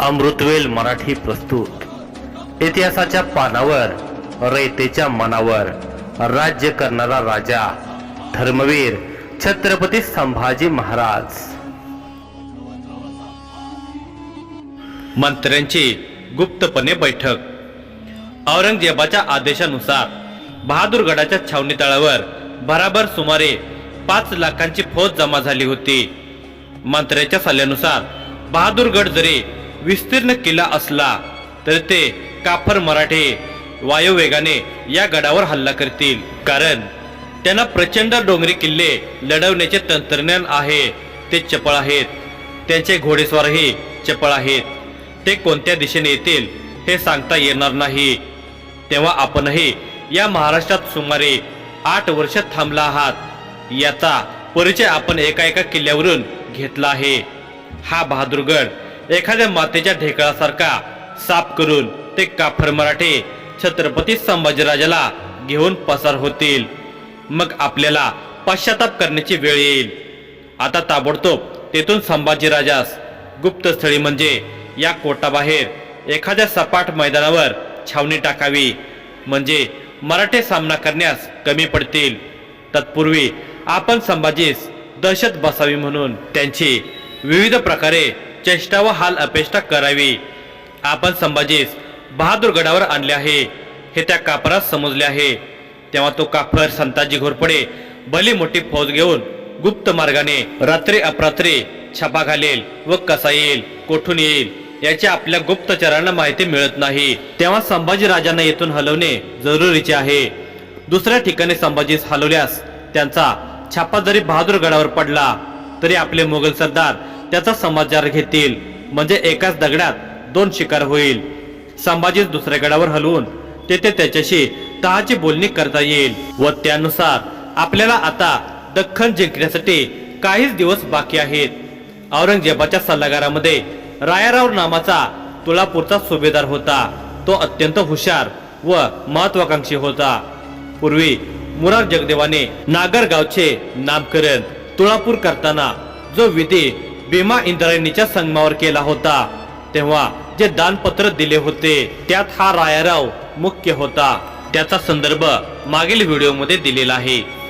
अमृतवेल मराठी प्रस्तुत. इतिहासाच्या पानावर रयतेच्या मनावर राज्य करणारा राजा धर्मवीर छत्रपती संभाजी महाराज. मंत्र्यांची गुप्तपणे बैठक. औरंगजेबाच्या आदेशानुसार बहादूरगडाच्या छावणी तळावर भराभर सुमारे पाच लाखांची फौज जमा झाली होती. मंत्र्याच्या सल्ल्यानुसार बहादूरगड जरी विस्तीर्ण किल्ला असला तर ते काफर मराठे वायुवेगाने या गडावर हल्ला करतील. कारण त्यांना प्रचंड डोंगरी किल्ले लढवण्याचे तंत्रज्ञान आहे. ते चपळ आहेत. त्यांचे घोडेस्वारही चपळ आहेत. ते कोणत्या दिशेने येतील हे सांगता येणार नाही. तेव्हा आपणही या महाराष्ट्रात सुमारे आठ वर्ष थांबला आहात. याचा परिचय आपण एका एका किल्ल्यावरून घेतला आहे. हा बहादूरगड एखाद्या मातेच्या ढेकळासारखा साफ करून ते काफर मराठे छत्रपती संभाजीराजाला घेऊन पसार होतील. मग आपल्याला पश्चाताप करण्याची वेळ येईल. आता ताबडतोब तेथून संभाजीराजास गुप्तस्थळी म्हणजे या कोटाबाहेर एखाद्या सपाट मैदानावर छावणी टाकावी. म्हणजे मराठे सामना करण्यास कमी पडतील. तत्पूर्वी आपण संभाजीस दहशत बसावी म्हणून त्यांची विविध प्रकारे चेष्टा व हाल अपेष्टा करावी. आपण संभाजीस बहादूरगडावर आणले आहे. हे त्या कापरास समजले आहे. तेव्हा तो काफर संताजी घोरपडे भली मोठी फौज घेऊन गुप्त मार्गाने रात्री अपरात्री छापा घालेल व कसा येईल कोठून येईल याची आपल्या गुप्तचरांना माहिती मिळत नाही. तेव्हा संभाजी राजांना येथून हलवणे जरुरीचे आहे. दुसऱ्या ठिकाणी संभाजीस हलवल्यास त्यांचा छापा जरी बहादूरगडावर पडला तरी आपले मुघल सरदार त्याचा समाचार घेतील. म्हणजे एकाच दगडात दोन शिकार होईल. संभाजीस दुसऱ्या गडावर हलवून तेथे त्याच्याशी तहाची बोलणी करता येईल व त्यानुसार आपल्याला आता दख्खन जिंकण्यासाठी काहीच दिवस बाकी आहेत. औरंगजेबाच्या सल्लागारामध्ये रायाराव नामाचा तुळापूरचा सुभेदार होता. तो अत्यंत हुशार व महत्वाकांक्षी होता. पूर्वी मुरार जगदेवाने नागरगावचे नामकरण तुळापूर करताना जो विधी भीमा इंद्रायणीच्या संगमावर केला होता. तेव्हा जे दानपत्र दिले होते त्यात हा रायाराव मुख्य होता. त्याचा संदर्भ मागील व्हिडिओमध्ये दिलेला आहे.